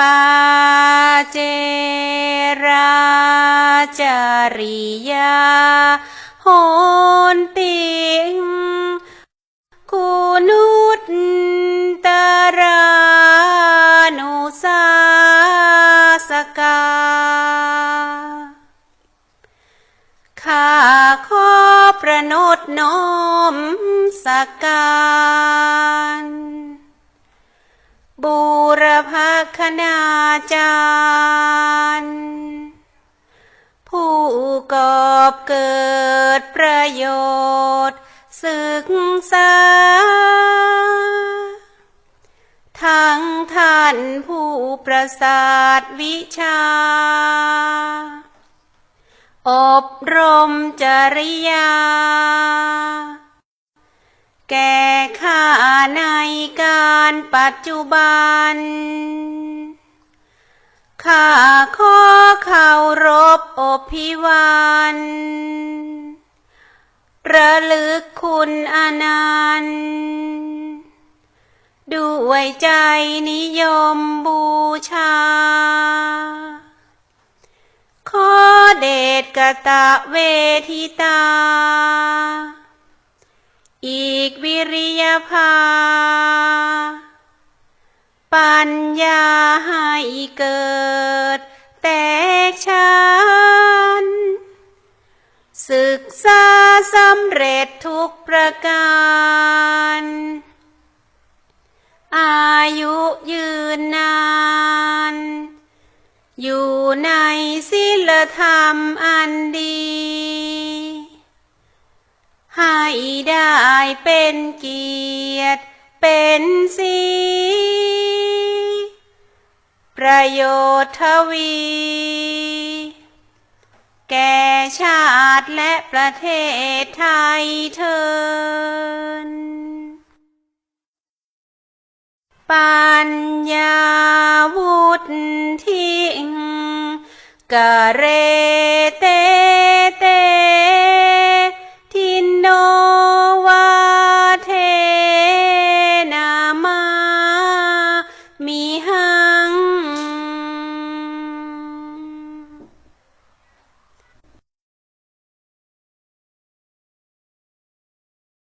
ปาเจราจาริยาโหนติงกุนุตตรานุสาสกาข้าขอประนตน้อมสักการบูรพ คณาจารย์ ผู้กอบเกิดประโยชน์ ศึกษา ทั้งท่านผู้ประสาทวิชา อบรมจริยา แก่ข้าในการปัจจุบัน ข้าขอเคารพอบพิวันระลึกคุณอนันต์ด้วยใจนิยมบูชา ขอเดชกตะเวทิตา ภา ปัญญาให้เกิด แตกชันศึกษาสำเร็จทุกประการ อายุยืนนาน อยู่ในศีลธรรมอันดี ให้ได้ เป็นเกียรติ เป็นสี ประโยชน์ทวี แก่ชาติและประเทศไทยเทินปัญญาวุฒิทิงกะเร